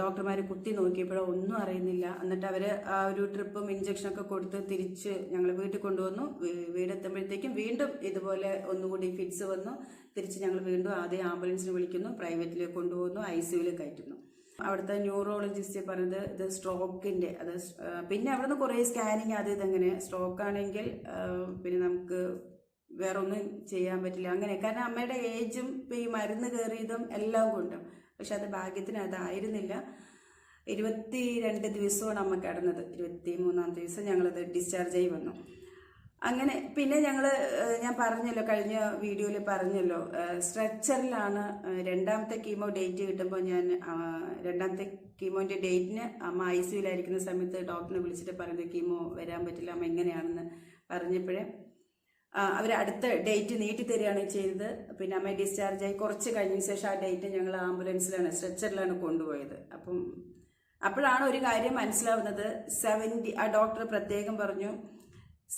ഡോക്ടർമാർ കുത്തി നോക്കിയപ്പോഴോ ഒന്നും അറിയുന്നില്ല. എന്നിട്ട് അവർ ആ ഒരു ട്രിപ്പും ഇഞ്ചക്ഷനൊക്കെ കൊടുത്ത് തിരിച്ച് ഞങ്ങൾ വീട്ടിൽ കൊണ്ടുവന്നു. വീടെത്തുമ്പോഴത്തേക്കും വീണ്ടും ഇതുപോലെ ഒന്നുകൂടി ഫിറ്റ്സ് വന്നു. തിരിച്ച് ഞങ്ങൾ വീണ്ടും ആദ്യം ആംബുലൻസിന് വിളിക്കുന്നു. പ്രൈവറ്റിൽ കൊണ്ടുപോകുന്നു. ഐ സിയുയിൽ കയറ്റുന്നു. അവിടുത്തെ ന്യൂറോളജിസ്റ്റ് പറഞ്ഞത് ഇത് സ്ട്രോക്കിന്റെ അത് പിന്നെ അവിടുന്ന് കുറേ സ്കാനിങ് അത് ഇതങ്ങനെ സ്ട്രോക്ക് ആണെങ്കിൽ പിന്നെ നമുക്ക് വേറെ ഒന്നും ചെയ്യാൻ പറ്റില്ല അങ്ങനെ. കാരണം അമ്മയുടെ ഏജും ഇപ്പം ഈ മരുന്ന് കയറിയതും എല്ലാം കൊണ്ടും. പക്ഷെ അത് ഭാഗ്യത്തിന് അതായിരുന്നില്ല. ഇരുപത്തി രണ്ട് ദിവസമാണ് അമ്മ കിടന്നത്. ഇരുപത്തി മൂന്നാം ദിവസം ഞങ്ങളത് ഡിസ്ചാർജ് ആയി വന്നു. അങ്ങനെ പിന്നെ ഞങ്ങൾ ഞാൻ പറഞ്ഞല്ലോ കഴിഞ്ഞ വീഡിയോയിൽ പറഞ്ഞല്ലോ സ്ട്രെച്ചറിലാണ് രണ്ടാമത്തെ കീമോ ഡേറ്റ് കിട്ടുമ്പോൾ ഞാൻ രണ്ടാമത്തെ കീമോന്റെ ഡേറ്റിന് അമ്മ ഐ സിയിലായിരിക്കുന്ന സമയത്ത് ഡോക്ടറിനെ വിളിച്ചിട്ട് പറയുന്നത് കീമോ വരാൻ പറ്റില്ല അമ്മ എങ്ങനെയാണെന്ന് പറഞ്ഞപ്പോഴേ അവർ അടുത്ത ഡേറ്റ് നീട്ടി തരികയാണ് ചെയ്തത്. പിന്നെ അമ്മയെ ഡിസ്ചാർജ് ആയി കുറച്ച് കഴിഞ്ഞ ശേഷം ആ ഡേറ്റ് ഞങ്ങൾ ആംബുലൻസിലാണ് സ്ട്രെച്ചറിലാണ് കൊണ്ടുപോയത്. അപ്പം അപ്പോഴാണ് ഒരു കാര്യം മനസ്സിലാവുന്നത്. സെവന്റി ആ ഡോക്ടർ പ്രത്യേകം പറഞ്ഞു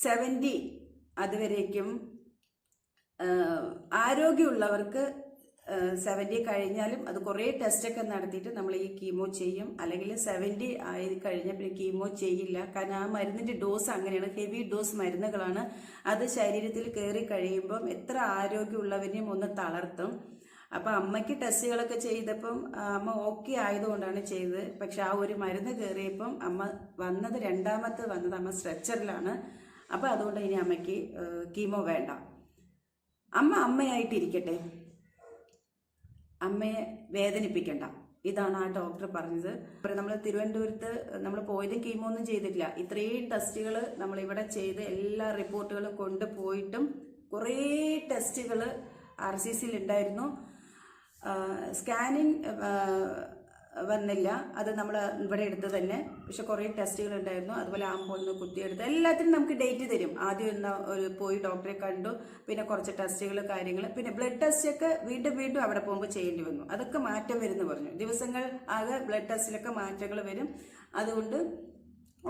സെവന്റി അതുവരേക്കും ആരോഗ്യമുള്ളവർക്ക് സെവന്റി കഴിഞ്ഞാലും അത് കുറേ ടെസ്റ്റൊക്കെ നടത്തിയിട്ട് നമ്മൾ ഈ കീമോ ചെയ്യും. അല്ലെങ്കിൽ സെവന്റി ആയി കഴിഞ്ഞാൽ പിന്നെ കീമോ ചെയ്യില്ല. കാരണം ആ മരുന്നിന്റെ ഡോസ് അങ്ങനെയാണ്. ഹെവി ഡോസ് മരുന്നുകളാണ്. അത് ശരീരത്തിൽ കയറി കഴിയുമ്പം എത്ര ആരോഗ്യമുള്ളവരെയും ഒന്ന് തളർത്തും. അപ്പം അമ്മയ്ക്ക് ടെസ്റ്റുകളൊക്കെ ചെയ്തപ്പം അമ്മ ഓക്കെ ആയതുകൊണ്ടാണ് ചെയ്തത്. പക്ഷെ ആ ഒരു മരുന്ന് കയറിയപ്പം അമ്മ വന്നത് രണ്ടാമത്തെ വന്നത് അമ്മ സ്ട്രെച്ചറിലാണ്. അപ്പം അതുകൊണ്ട് ഇനി അമ്മയ്ക്ക് കീമോ വേണ്ട. അമ്മ അമ്മയായിട്ടിരിക്കട്ടെ. അമ്മയെ വേദനിപ്പിക്കണ്ട. ഇതാണ് ആ ഡോക്ടർ പറഞ്ഞത്. ഇപ്പോൾ നമ്മൾ തിരുവനന്തപുരത്ത് നമ്മൾ പോയതും കീമോ ഒന്നും ചെയ്തിട്ടില്ല. ഇത്രയും ടെസ്റ്റുകൾ നമ്മൾ ഇവിടെ ചെയ്ത് എല്ലാ റിപ്പോർട്ടുകളും കൊണ്ടുപോയിട്ടും കുറേ ടെസ്റ്റുകൾ ആർ സി സിയിൽ ഉണ്ടായിരുന്നു സ്കാനിങ് വന്നില്ല. അത് നമ്മൾ ഇവിടെ എടുത്ത് തന്നെ. പക്ഷെ കുറേ ടെസ്റ്റുകൾ ഉണ്ടായിരുന്നു. അതുപോലെ ആമ്പൊന്ന് കുത്തിയെടുത്ത് എല്ലാത്തിനും നമുക്ക് ഡേറ്റ് തരും. ആദ്യം ഒന്ന് പോയി ഡോക്ടറെ കണ്ടു. പിന്നെ കുറച്ച് ടെസ്റ്റുകൾ കാര്യങ്ങൾ. പിന്നെ ബ്ലഡ് ടെസ്റ്റൊക്കെ വീണ്ടും വീണ്ടും അവിടെ പോകുമ്പോൾ ചെയ്യേണ്ടി വന്നു. അതൊക്കെ മാറ്റം വരുമെന്ന് പറഞ്ഞു. ദിവസങ്ങൾ ആകെ ബ്ലഡ് ടെസ്റ്റിലൊക്കെ മാറ്റങ്ങൾ വരും. അതുകൊണ്ട്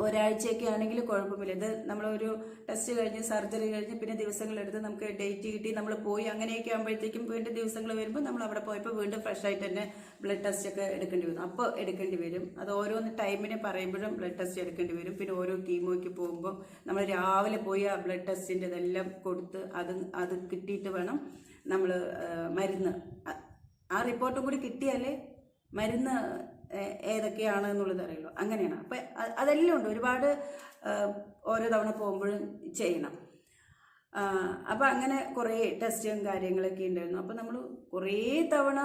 ഒരാഴ്ചയൊക്കെ ആണെങ്കിൽ കുഴപ്പമില്ല. ഇത് നമ്മളൊരു ടെസ്റ്റ് കഴിഞ്ഞ് സർജറി കഴിഞ്ഞ് പിന്നെ ദിവസങ്ങളെടുത്ത് നമുക്ക് ഡേറ്റ് കിട്ടി നമ്മൾ പോയി അങ്ങനെയൊക്കെ ആകുമ്പോഴത്തേക്കും വീണ്ടും ദിവസങ്ങൾ വരുമ്പോൾ നമ്മൾ അവിടെ പോയപ്പോൾ വീണ്ടും ഫ്രഷ് ആയിട്ട് തന്നെ ബ്ലഡ് ടെസ്റ്റ് ഒക്കെ എടുക്കേണ്ടി വരും അപ്പോൾ എടുക്കേണ്ടി വരും. അത് ഓരോന്ന് ടൈമിനെ പറയുമ്പോഴും ബ്ലഡ് ടെസ്റ്റ് എടുക്കേണ്ടി വരും. പിന്നെ ഓരോ കീമോയ്ക്ക് പോകുമ്പോൾ നമ്മൾ രാവിലെ പോയി ആ ബ്ലഡ് ടെസ്റ്റിന്റെ ഇതെല്ലാം കൊടുത്ത് അത് അത് കിട്ടിയിട്ട് വേണം നമ്മൾ മരുന്ന്. ആ റിപ്പോർട്ടും കൂടി കിട്ടിയാലേ മരുന്ന് ഏതൊക്കെയാണ് എന്നുള്ളത് അറിയുള്ളൂ. അങ്ങനെയാണ്. അപ്പം അതെല്ലാം ഉണ്ട്. ഒരുപാട് ഓരോ തവണ പോകുമ്പോഴും ചെയ്യണം. അപ്പം അങ്ങനെ കുറേ ടെസ്റ്റും കാര്യങ്ങളൊക്കെ ഉണ്ടായിരുന്നു. അപ്പം നമ്മൾ കുറേ തവണ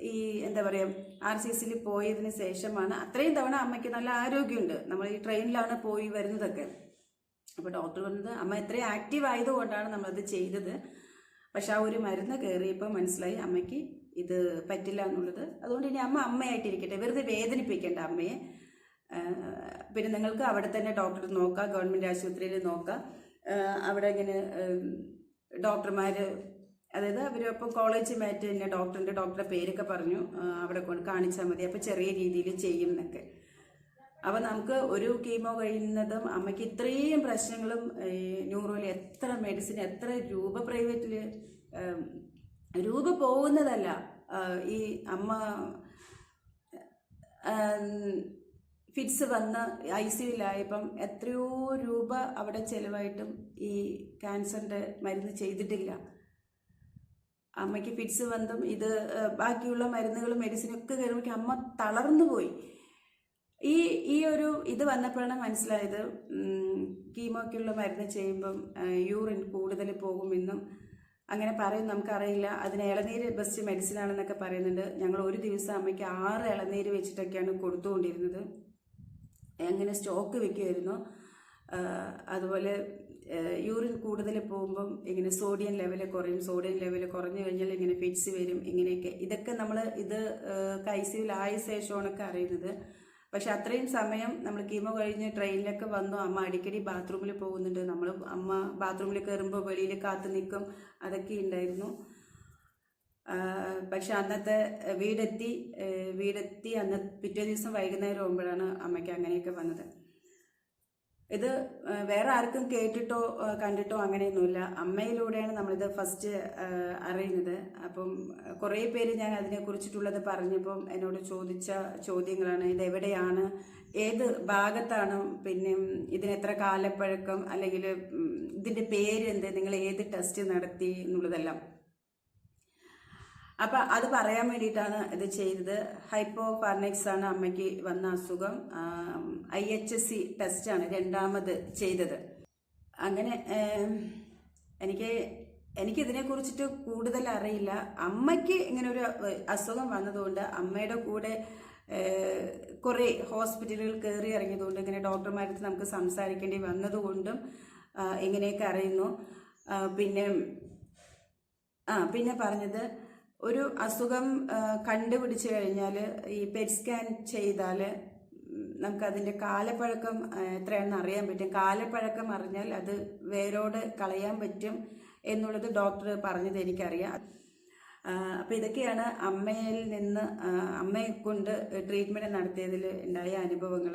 ഈ എന്താ പറയുക ആർ സി സിയിൽ പോയതിന് ശേഷമാണ് അത്രയും തവണ അമ്മയ്ക്ക് നല്ല ആരോഗ്യമുണ്ട്. നമ്മൾ ഈ ട്രെയിനിലാണ് പോയി വരുന്നതൊക്കെ. അപ്പോൾ ഡോക്ടർ പറഞ്ഞത് അമ്മ ഇത്രയും ആക്റ്റീവ് ആയതുകൊണ്ടാണ് നമ്മളത് ചെയ്തത്. പക്ഷെ ആ ഒരു മരുന്ന് കയറിയപ്പോൾ മനസ്സിലായി അമ്മയ്ക്ക് ഇത് പറ്റില്ല എന്നുള്ളത്. അതുകൊണ്ട് ഇനി അമ്മ അമ്മയായിട്ടിരിക്കട്ടെ. വെറുതെ വേദനിപ്പിക്കേണ്ട അമ്മയെ. പിന്നെ നിങ്ങൾക്ക് അവിടെ തന്നെ ഡോക്ടർ നോക്കാം ഗവൺമെന്റ് ആശുപത്രിയിൽ നോക്കാം. അവിടെ ഇങ്ങനെ ഡോക്ടർമാർ അതായത് അവരൊപ്പം കോളേജ് മാറ്റ് തന്നെ ഡോക്ടറിന്റെ ഡോക്ടറുടെ പേരൊക്കെ പറഞ്ഞു അവിടെ കൊണ്ട് കാണിച്ചാൽ മതി. അപ്പോൾ ചെറിയ രീതിയിൽ ചെയ്യും എന്നൊക്കെ. അപ്പോൾ നമുക്ക് ഒരു കീമോ കഴിയുന്നതും അമ്മയ്ക്ക് ഇത്രയും പ്രശ്നങ്ങളും ന്യൂറോയിൽ എത്ര മെഡിസിൻ എത്ര രൂപ പ്രൈവറ്റിൽ രൂപ പോകുന്നതല്ല. ഈ അമ്മ ഫിറ്റ്സ് വന്ന് ഐ സിയുലായപ്പം എത്രയോ രൂപ അവിടെ ചിലവായിട്ടും ഈ ക്യാൻസറിന്റെ മരുന്ന് ചെയ്തിട്ടില്ല. അമ്മയ്ക്ക് ഫിറ്റ്സ് വന്നും ഇത് ബാക്കിയുള്ള മരുന്നുകളും മെഡിസിനൊക്കെ ഒക്കെ കയറുമ്പോൾ അമ്മ തളർന്നു പോയി. ഈ ഈ ഒരു ഇത് വന്നപ്പോഴാണ് മനസ്സിലായത്. കീമോക്കുള്ള മരുന്ന് ചെയ്യുമ്പം യൂറിൻ കൂടുതൽ പോകുമെന്നും അങ്ങനെ പറയും നമുക്കറിയില്ല. അതിന് ഇളനീര് ബെസ്റ്റ് മെഡിസിൻ ആണെന്നൊക്കെ പറയുന്നുണ്ട്. ഞങ്ങൾ ഒരു ദിവസം അമ്മയ്ക്ക് ആറ് ഇളനീര് വെച്ചിട്ടൊക്കെയാണ് കൊടുത്തുകൊണ്ടിരുന്നത്. അങ്ങനെ സ്റ്റോക്ക് വെക്കുമായിരുന്നു അതുപോലെ യൂറിൻ കൂടുതൽ പോകുമ്പം ഇങ്ങനെ സോഡിയം ലെവൽ കുറയും. സോഡിയം ലെവൽ കുറഞ്ഞു കഴിഞ്ഞാൽ ഇങ്ങനെ ഫിറ്റ്സ് വരും. ഇങ്ങനെയൊക്കെ. ഇതൊക്കെ നമ്മൾ ഇത് കൈസിയിലായ ശേഷമാണൊക്കെ അറിയുന്നത്. പക്ഷെ അത്രയും സമയം നമ്മൾ കീമോ കഴിഞ്ഞ് ട്രെയിനിലൊക്കെ വന്നു. അമ്മ അടിക്കടി ബാത്റൂമിൽ പോകുന്നുണ്ട്. നമ്മൾ അമ്മ ബാത്റൂമിൽ കയറുമ്പോൾ വെളിയിൽ കാത്തു നിൽക്കും. അതൊക്കെ ഉണ്ടായിരുന്നു. പക്ഷെ അന്നത്തെ വീടെത്തി വീടെത്തി അന്ന് പിറ്റേ ദിവസം വൈകുന്നേരം ആകുമ്പോഴാണ് അമ്മയ്ക്ക് അങ്ങനെയൊക്കെ വന്നത്. ഇത് വേറെ ആർക്കും കേട്ടിട്ടോ കണ്ടിട്ടോ അങ്ങനെയൊന്നുമില്ല. അമ്മയിലൂടെയാണ് നമ്മളിത് ഫസ്റ്റ് അറിയുന്നത്. അപ്പം കുറേ പേര് ഞാൻ അതിനെ കുറിച്ചിട്ടുള്ളത് പറഞ്ഞപ്പം എന്നോട് ചോദിച്ച ചോദ്യങ്ങളാണ്. ഇത് എവിടെയാണ് ഏത് ഭാഗത്താണ് പിന്നെ ഇതിന് എത്ര കാലപ്പഴക്കം അല്ലെങ്കിൽ ഇതിന്റെ ഇതിന്റെ പേര് എന്ത് നിങ്ങൾ ഏത് ടെസ്റ്റ് നടത്തി എന്നുള്ളതെല്ലാം. അപ്പൊ അത് പറയാൻ വേണ്ടിയിട്ടാണ് ഇത് ചെയ്തത്. ഹൈപ്പോ ഫാർനെക്സ് ആണ് അമ്മയ്ക്ക് വന്ന അസുഖം. ഐ എച്ച് എസ് സി ടെസ്റ്റാണ് രണ്ടാമത് ചെയ്തത്. അങ്ങനെ എനിക്ക് എനിക്ക് ഇതിനെ കുറിച്ചിട്ട് കൂടുതൽ അറിയില്ല. അമ്മയ്ക്ക് ഇങ്ങനെ ഒരു അസുഖം വന്നതുകൊണ്ട് അമ്മയുടെ കൂടെ കുറെ ഹോസ്പിറ്റലുകൾ കയറി ഇറങ്ങിയതുകൊണ്ട് ഇങ്ങനെ ഡോക്ടർമാരടുത്ത് നമുക്ക് സംസാരിക്കേണ്ടി വന്നതുകൊണ്ടും ഇങ്ങനെയൊക്കെ അറിയുന്നു. പിന്നെ ആ പിന്നെ പറഞ്ഞത് ഒരു അസുഖം കണ്ടുപിടിച്ചു കഴിഞ്ഞാൽ ഈ പെറ്റ് സ്കാൻ ചെയ്താൽ നമുക്കതിന്റെ കാലപ്പഴക്കം എത്രയാണെന്ന് അറിയാൻ പറ്റും. കാലപ്പഴക്കം അറിഞ്ഞാൽ അത് വേരോട് കളയാൻ പറ്റും എന്നുള്ളത് ഡോക്ടർ പറഞ്ഞത് എനിക്കറിയാം. അപ്പോൾ ഇതൊക്കെയാണ് അമ്മയിൽ നിന്ന് അമ്മയെ കൊണ്ട് ട്രീറ്റ്മെന്റ് നടത്തിയതിൽ ഉണ്ടായ അനുഭവങ്ങൾ